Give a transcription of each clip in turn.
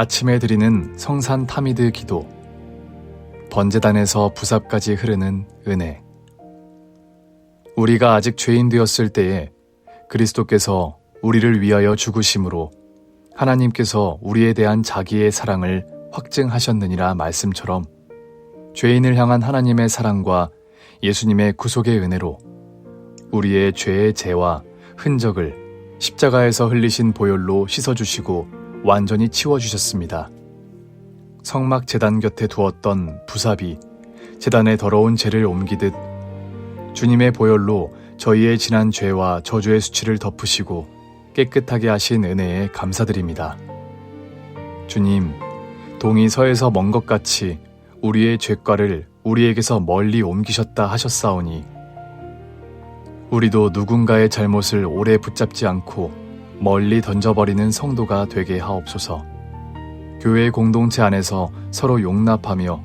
아침에 드리는 성산 타미드 기도, 번제단에서 부삽까지 흐르는 은혜. 우리가 아직 죄인 되었을 때에 그리스도께서 우리를 위하여 죽으심으로 하나님께서 우리에 대한 자기의 사랑을 확증하셨느니라 말씀처럼 죄인을 향한 하나님의 사랑과 예수님의 구속의 은혜로 우리의 죄의 죄와 흔적을 십자가에서 흘리신 보혈로 씻어주시고 완전히 치워주셨습니다. 성막 재단 곁에 두었던 부삽이 재단의 더러운 죄를 옮기듯 주님의 보혈로 저희의 지난 죄와 저주의 수치를 덮으시고 깨끗하게 하신 은혜에 감사드립니다. 주님, 동이 서에서 먼 것 같이 우리의 죄과를 우리에게서 멀리 옮기셨다 하셨사오니 우리도 누군가의 잘못을 오래 붙잡지 않고 멀리 던져버리는 성도가 되게 하옵소서. 교회 공동체 안에서 서로 용납하며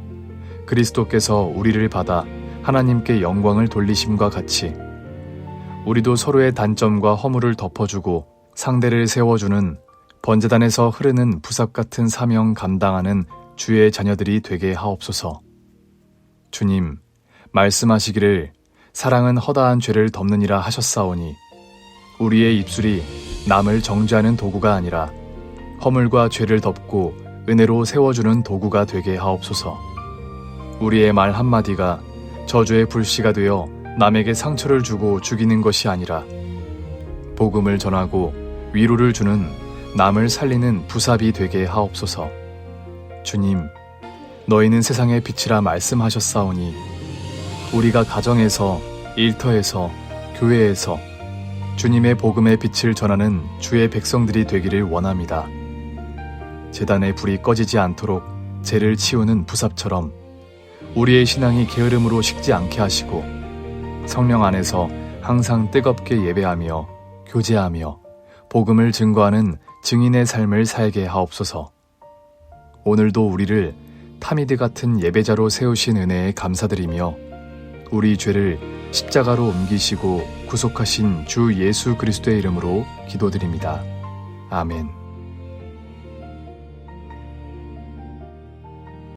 그리스도께서 우리를 받아 하나님께 영광을 돌리심과 같이 우리도 서로의 단점과 허물을 덮어주고 상대를 세워주는 번제단에서 흐르는 부삽 같은 사명 감당하는 주의 자녀들이 되게 하옵소서. 주님, 말씀하시기를 사랑은 허다한 죄를 덮느니라 하셨사오니 우리의 입술이 남을 정죄하는 도구가 아니라 허물과 죄를 덮고 은혜로 세워주는 도구가 되게 하옵소서. 우리의 말 한마디가 저주의 불씨가 되어 남에게 상처를 주고 죽이는 것이 아니라 복음을 전하고 위로를 주는 남을 살리는 부삽이 되게 하옵소서. 주님, 너희는 세상의 빛이라 말씀하셨사오니 우리가 가정에서, 일터에서, 교회에서 주님의 복음의 빛을 전하는 주의 백성들이 되기를 원합니다. 재단의 불이 꺼지지 않도록 죄를 치우는 부삽처럼 우리의 신앙이 게으름으로 식지 않게 하시고 성령 안에서 항상 뜨겁게 예배하며 교제하며 복음을 증거하는 증인의 삶을 살게 하옵소서. 오늘도 우리를 타미드 같은 예배자로 세우신 은혜에 감사드리며 우리 죄를 십자가로 옮기시고 구속하신 주 예수 그리스도의 이름으로 기도드립니다. 아멘.